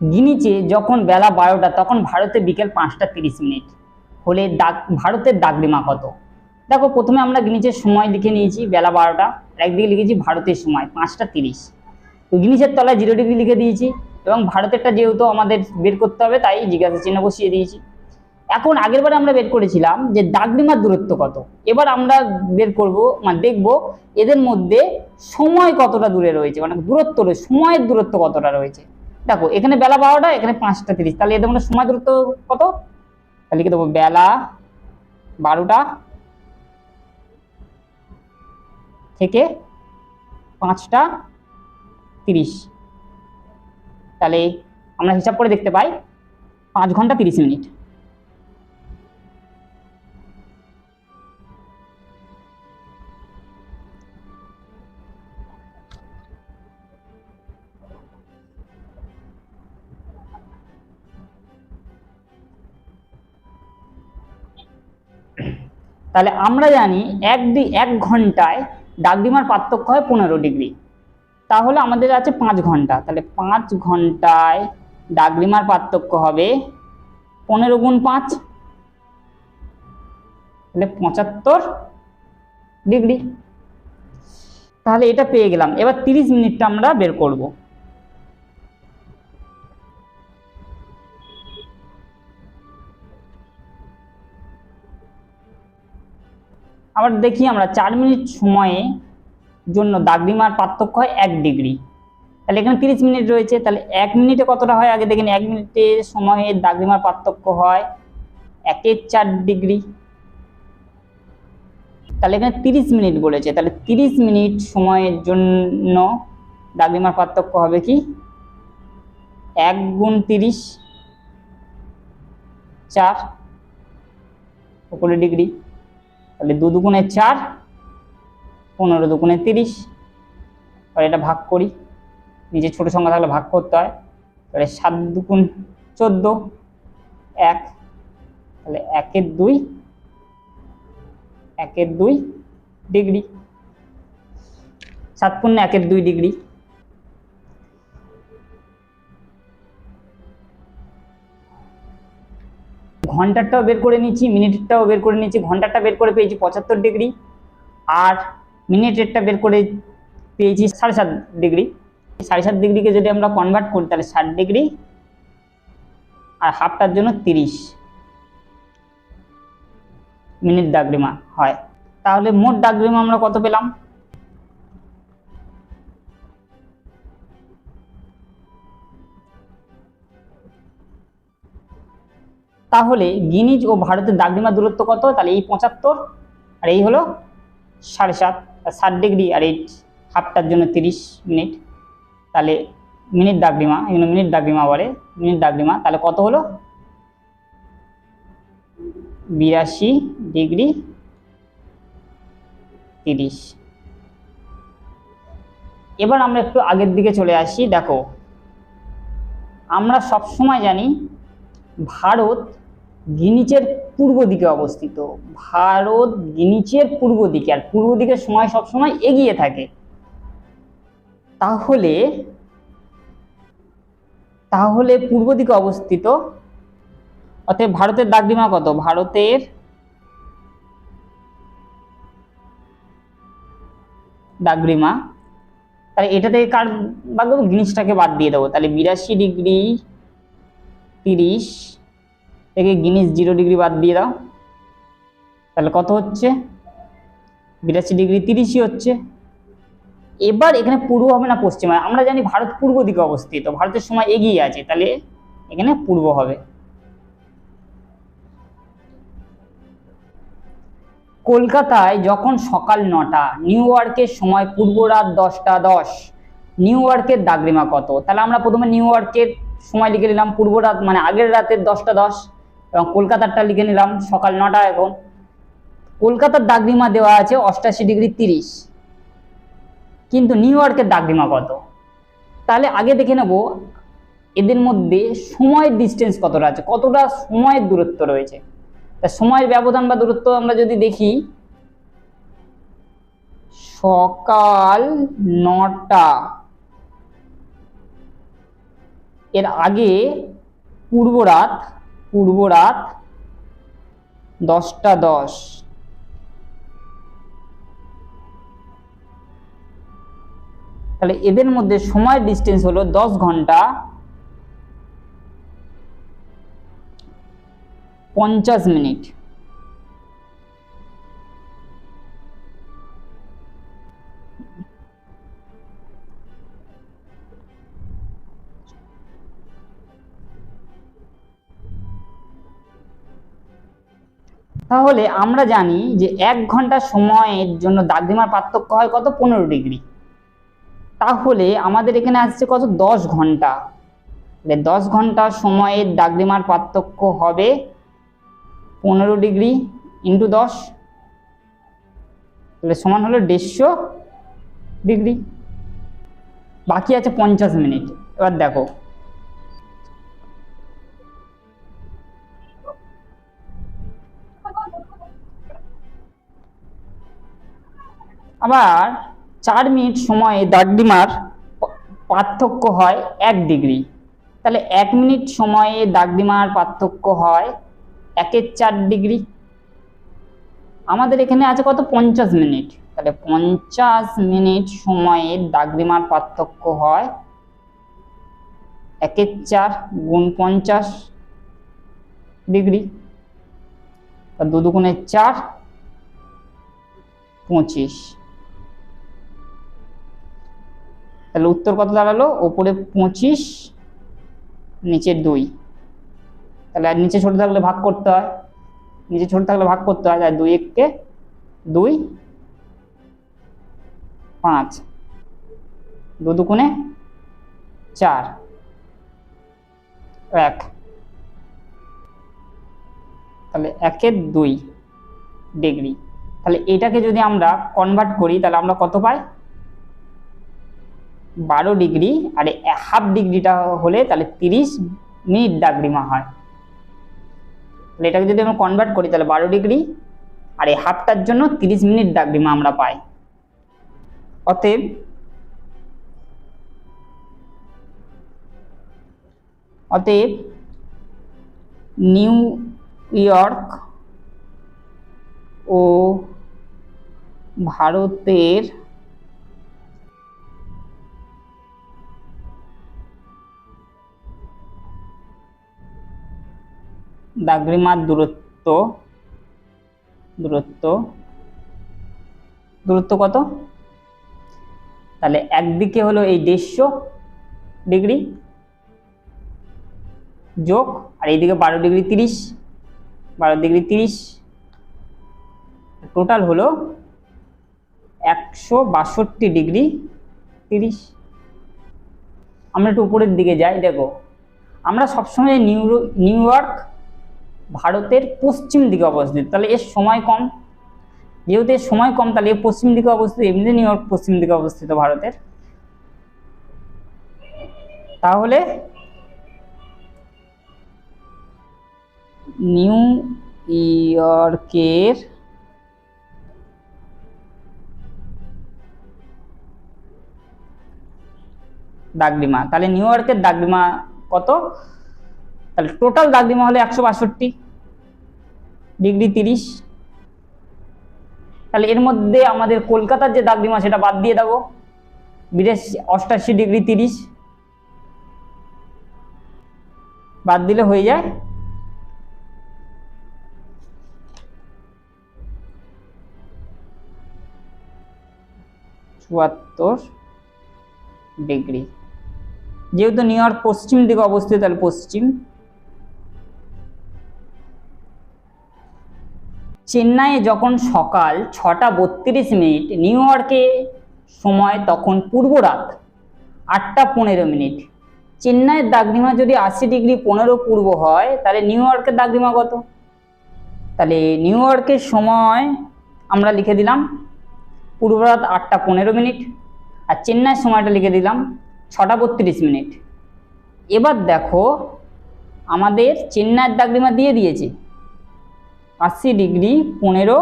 গিনিচে যখন বেলা বারোটা, তখন ভারতে বিকেল পাঁচটা তিরিশ মিনিট। হলে দাগ, ভারতের দাগরিমা কত? দেখো, প্রথমে আমরা গিনিচের সময় লিখে নিয়েছি, বেলা বারোটা। একদিকে লিখেছি ভারতের সময়, পাঁচটা তিরিশ। গিনিচের তলায় জিরো ডিগ্রি লিখে দিয়েছি, এবং ভারতেরটা যেহেতু আমাদের বের করতে হবে, তাই জিজ্ঞাসা চিহ্ন বসিয়ে দিয়েছি। এখন আগের বারে আমরা বের করেছিলাম যে দাগরিমার দূরত্ব কত। এবার আমরা বের করব মানে দেখব এদের মধ্যে সময় কতটা দূরে রয়েছে মানে দূরত্ব সময়ের দূরত্ব কতটা রয়েছে। দেখো, এখানে বেলা বারোটা, এখানে পাঁচটা তিরিশ। তাহলে এদের মধ্যে সময় দূরত্ব কত? তাহলে লিখে দেবো বেলা বারোটা থেকে পাঁচটা তিরিশ। তাহলে আমরা হিসাব করে দেখতে পাই, পাঁচ ঘণ্টা তিরিশ মিনিট। তাহলে আমরা জানি এক ডি এক ঘন্টায় ডাকডিমার পার্থক্য হয় পনেরো ডিগ্রি। তাহলে আমাদের আছে পাঁচ ঘণ্টা। তাহলে পাঁচ ঘন্টায় ডাকডিমার পার্থক্য হবে পনেরো গুণ পাঁচ। তাহলে পঁচাত্তর ডিগ্রি। তাহলে এটা পেয়ে গেলাম। এবার তিরিশ মিনিটটা আমরা বের করব। আবার দেখি আমরা চার মিনিট সময়ে জন্য দাগরিমার পার্থক্য হয় এক ডিগ্রি। তাহলে এখানে তিরিশ মিনিট রয়েছে, তাহলে এক মিনিটে কতটা হয়? আগে দেখেন এক মিনিটে সময়ে দাগরিমার পার্থক্য হয় একের চার ডিগ্রি। তাহলে এখানে তিরিশ মিনিট বলেছে, তাহলে তিরিশ মিনিট সময়ের জন্য দাগরিমার পার্থক্য হবে কি? এক গুণ তিরিশ, চার উপরে ডিগ্রি। তাহলে দু দুগুণে চার, পনেরো দুগুণে তিরিশ। তাহলে এটা ভাগ করি। নিজে ছোট সংখ্যা থাকলে ভাগ করতে হয়। তাহলে সাত দুগুণ চোদ্দ, এক। তাহলে একের দুই একের দুই ডিগ্রি। সাত পূর্ণ একের দুই ডিগ্রি। ঘন্টারটাও বের করে নিচ্ছি, মিনিটেরটাও বের করে নিচ্ছি, ঘন্টারটা বের করে পেয়েছি পঁচাত্তর ডিগ্রি আর মিনিটেরটা বের করে পেয়েছি সাড়ে সাত ডিগ্রি। সাড়ে সাত ডিগ্রিকে যদি আমরা কনভার্ট করি তাহলে ষাট ডিগ্রি আর হাফটার জন্য তিরিশ মিনিট দাগরিমা হয়। তাহলে মোট দাগরিমা আমরা কত পেলাম? তাহলে গিনিজ ও ভারতের দাগরিমা দূরত্ব কত? তাহলে এই পঁচাত্তর, আর এই হলো সাড়ে সাত ষাট ডিগ্রি, আর এই হাফটার জন্য তিরিশ মিনিট। তাহলে মিনিট দাগরিমা এগুলো মিনিট দাগরিমা বলে। মিনিট দাগরিমা তাহলে কত হলো? বিরাশি ডিগ্রি তিরিশ। এবার আমরা একটু আগের দিকে চলে আসি, দেখো। আমরা সব সময় জানি ভারত গিনিচের পূর্ব দিকে অবস্থিত। ভারত গিনিচের পূর্ব দিকে, আর পূর্ব দিকের সময় সবসময় এগিয়ে থাকে। তাহলে তাহলে পূর্ব দিকে অবস্থিত, অতএব ভারতের দাগরিমা কত? ভারতের দাগরিমা তাহলে এটা থেকে কার বাদ দেবো? গিনিসটাকে বাদ দিয়ে দেবো। তাহলে বিরাশি ডিগ্রি তিরিশ। থেকে গিনিস জিরো ডিগ্রি বাদ দিয়ে দাও। তাহলে কত হচ্ছে? বিরাশি ডিগ্রি তিরিশই হচ্ছে। এবার এখানে পূর্ব হবে না পশ্চিম? হবে আমরা জানি ভারত পূর্ব দিকে অবস্থিত। ভারতের সময় এগিয়ে আছে। তাহলে এখানে পূর্ব হবে। কলকাতায় যখন সকাল নটা, নিউ ইয়র্কের সময় পূর্ব রাত দশটা দশ, নিউ ইয়র্কের দাগরিমা কত? তাহলে আমরা প্রথমে নিউ ইয়র্কের সময় লিখে নিলাম পূর্ব রাত মানে আগের রাতের দশটা দশ, এবং কলকাতারটা লিখে নিলাম সকাল নটা এখন। কলকাতার দাগরিমা দেওয়া আছে অষ্টাশি ডিগ্রি তিরিশ। কিন্তু নিউ ইয়র্কের দাগরিমা কত? তাহলে আগে দেখে নেব, এদের মধ্যে সময়ের ডিস্টেন্স কতটা আছে, কতটা সময়ের দূরত্ব রয়েছে। তা সময়ের ব্যবধান বা দূরত্ব আমরা যদি দেখি, সকাল নটা এর আগে পূর্বরাত পূর্বরাত পূর্ব রাত দশটা দশ। তাহলে এদের মধ্যে সময় ডিস্টেন্স হলো দশ ঘণ্টা পঞ্চাশ মিনিট। তাহলে আমরা জানি যে এক ঘণ্টা সময়ের জন্য দাগডিমার পার্থক্য হয় কত? পনেরো ডিগ্রি। তাহলে আমাদের এখানে আসছে কত? দশ ঘণ্টা। দশ ঘণ্টা সময়ের দাগডিমার পার্থক্য হবে পনেরো ডিগ্রি ইন্টু দশ। তাহলে সমান হলো দেড়শো ডিগ্রি। বাকি আছে পঞ্চাশ মিনিট। এবার দেখো আবার চার মিনিট সময়ে দাগডিমার পার্থক্য হয় এক ডিগ্রি। তাহলে এক মিনিট সময়ে দাগডিমার পার্থক্য হয় একের চার ডিগ্রি। আমাদের এখানে আছে কত? পঞ্চাশ মিনিট। তাহলে পঞ্চাশ মিনিট সময়ে দাগডিমার পার্থক্য হয় একের চার গুণ পঞ্চাশ ডিগ্রি। তা দু দুগুণে চার পঁচিশ। তাহলে উত্তর কত দাঁড়াল? ওপরে পঁচিশ, নিচে দুই। তাহলে আর নিচে ছোট থাকলে ভাগ করতে হয়। নিচে ছোট থাকলে ভাগ করতে হয় আর দুই এককে দুই, পাঁচ। দু দুকুনে চার। এক। তাহলে একের দুই ডিগ্রি। তাহলে এটাকে যদি আমরা কনভার্ট করি, তাহলে আমরা কত পাই? বারো ডিগ্রি আর হাফ ডিগ্রিটা হলে তাহলে তিরিশ মিনিট দাগরিমা হয়। তাহলে এটাকে যদি আমরা কনভার্ট করি, তাহলে বারো ডিগ্রি আর এই হাফটার জন্য তিরিশ মিনিট দাগরিমা আমরা পাই। অতএব অতএব নিউ ইয়র্ক ও ভারতের দাগরিমার দূরত্ব দূরত্ব দূরত্ব কত? তাহলে একদিকে হলো এই দেড়শো ডিগ্রি যোগ, আর এইদিকে বারো ডিগ্রি তিরিশ, বারো ডিগ্রি তিরিশ। টোটাল হলো একশো বাষট্টি ডিগ্রি তিরিশ। আমরা একটু উপরের দিকে যাই, দেখো। আমরা সবসময় নিউ নিউ ইয়র্ক ভারতের পশ্চিম দিকে অবস্থিত। তাহলে এর সময় কম। যেহেতু এর সময় কম, তাহলে এর পশ্চিম দিকে অবস্থিত, এমনি নিউ ইয়র্ক পশ্চিম দিকে অবস্থিত ভারতের। তাহলে নিউ ইয়র্কের দাগডিমা, তাহলে নিউ ইয়র্কের দাগডিমা কত? তাহলে টোটাল দাগ দাগডিমা হলো একশো বাষট্টি ডিগ্রি তিরিশ। তাহলে এর মধ্যে আমাদের কলকাতার যে দাগডিমা সেটা বাদ দিয়ে দেবো। বিরাশি অষ্টাশি ডিগ্রি তিরিশ। বাদ দিলে হয়ে যায়। চুয়াত্তর ডিগ্রি যেহেতু নিউ ইয়র্ক পশ্চিম দিকে অবস্থিত, তাহলে পশ্চিম। চেন্নাইয়ে যখন সকাল ছটা বত্রিশ মিনিট, নিউ ইয়র্কে সময় তখন পূর্ব রাত আটটা পনেরো মিনিট। চেন্নাইয়ের দাগরিমা যদি আশি ডিগ্রি পনেরো পূর্ব হয়, তাহলে নিউ ইয়র্কের দাগরিমা কত? তাহলে নিউ ইয়র্কের সময় আমরা লিখে দিলাম পূর্ব রাত আটটা পনেরো মিনিট আর চেন্নাইয়ের সময়টা লিখে দিলাম ছটা বত্রিশ মিনিট। এবার দেখো, আমাদের চেন্নাইয়ের দাগরিমা দিয়ে দিয়েছে। আশি ডিগ্রি পনেরো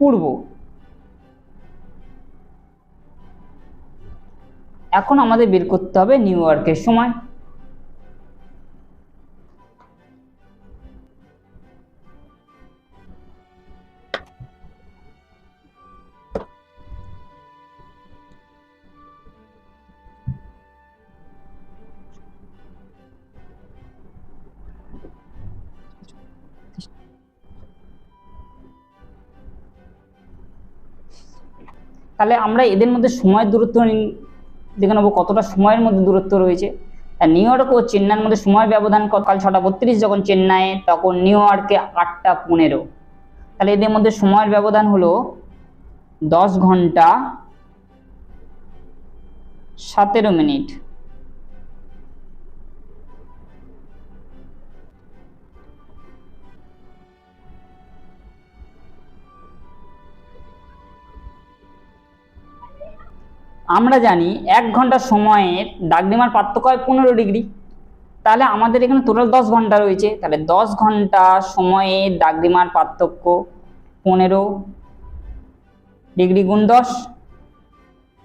পূর্ব। এখন আমাদের বের করতে হবে নিউ ইয়র্কের সময়। তাহলে আমরা এদের মধ্যে সময়ের দূরত্ব দেখে নেব কতটা সময়ের মধ্যে দূরত্ব রয়েছে। নিউ ইয়র্ক ও চেন্নাইয়ের মধ্যে সময় ব্যবধান সকাল কাল ছটা বত্রিশ, যখন চেন্নাইয়ে তখন নিউ ইয়র্কে আটটা পনেরো। তাহলে এদের মধ্যে সময়ের ব্যবধান হলো দশ ঘণ্টা সতেরো মিনিট। আমরা জানি এক ঘণ্টা সময়ের দাগডিমার পার্থক্য হয় পনেরো ডিগ্রি। তাহলে আমাদের এখানে টোটাল দশ ঘণ্টা রয়েছে। তাহলে দশ ঘণ্টা সময়ে দাগডিমার পার্থক্য পনেরো ডিগ্রি গুণ দশ,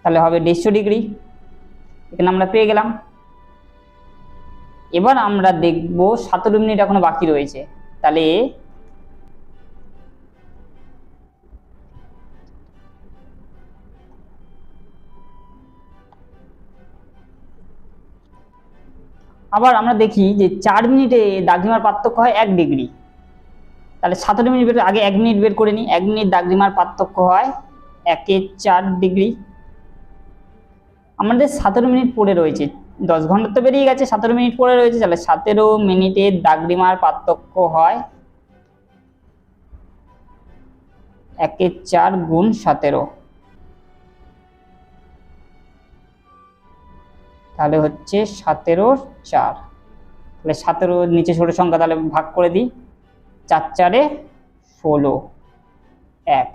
তাহলে হবে দেড়শো ডিগ্রি। এখানে আমরা পেয়ে গেলাম। এবার আমরা দেখব সতেরো মিনিট এখনও বাকি রয়েছে। তাহলে আবার আমরা দেখি যে চার মিনিটে দাগডিমার পার্থক্য হয় এক ডিগ্রি। তাহলে সতেরো মিনিট বের আগে এক মিনিট বের করে নিই, এক মিনিট দাগডিমার পার্থক্য হয় একে চার ডিগ্রি। আমাদের সতেরো মিনিট পড়ে রয়েছে, দশ ঘণ্টা তো বেরিয়ে গেছে, সতেরো মিনিট পড়ে রয়েছে, তাহলে সতেরো মিনিটে দাগডিমার পার্থক্য হয় একে চার গুণ সতেরো। তাহলে হচ্ছে সতেরো চার। তাহলে সতেরো নিচে ছোট সংখ্যা তাহলে ভাগ করে দিই। চার চারে ষোলো, এক।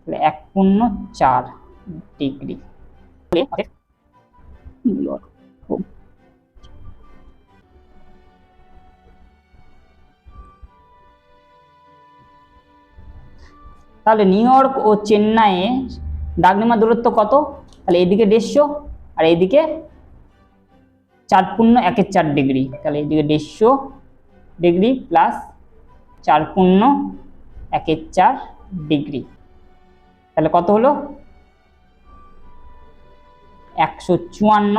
তাহলে এক পূর্ণ চার ডিগ্রি। তাহলে নিউ ইয়র্ক ও চেন্নাইয়ে দাগনিমা দূরত্ব কত? তাহলে এদিকে দেড়শো আর এইদিকে চার পূর্ণ একের চার ডিগ্রি। তাহলে এইদিকে দেড়শো ডিগ্রি প্লাস চার পূর্ণ একের চার ডিগ্রি। তাহলে কত হলো? একশো চুয়ান্ন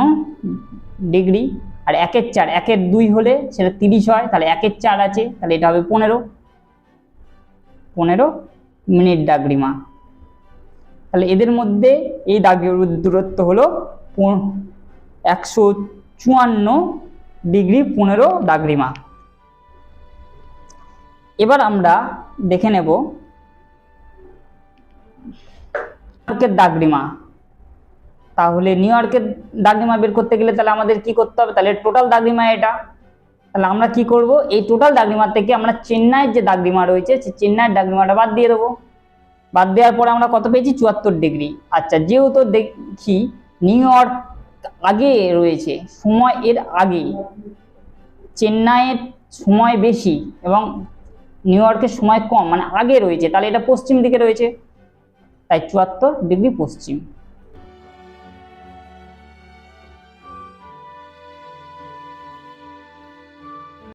ডিগ্রি। আর একের চার, একের দুই হলে সেটা তিরিশ হয়, তাহলে একের চার আছে, তাহলে এটা হবে পনেরো। পনেরো মিনিট ডাগরিমা তাহলে এদের মধ্যে এই দাগের দূরত্ব হলো একশো চুয়ান্ন ডিগ্রি পনেরো দাগরিমা এবার আমরা দেখে নেব ইয়র্কের দাগরিমা তাহলে নিউ ইয়র্কের দাগরিমা বের করতে গেলে তাহলে আমাদের কি করতে হবে? তাহলে টোটাল দাগরিমা এটা। তাহলে আমরা কি করব? এই টোটাল দাগরিমা থেকে আমরা চেন্নাইয়ের যে দাগরিমা রয়েছে চেন্নাইয়ের দাগরিমাটা বাদ দিয়ে দেবো। বাদ দেওয়ার পর আমরা কত পেয়েছি? চুয়াত্তর ডিগ্রি। আচ্ছা যেহেতু দেখি নিউ ইয়র্ক আগে রয়েছে, সময় এর আগে। চেন্নাইয়ের সময় বেশি এবং নিউ ইয়র্কের সময় কম মানে আগে রয়েছে। তাহলে এটা পশ্চিম দিকে রয়েছে। তাই চুয়াত্তর ডিগ্রি পশ্চিম।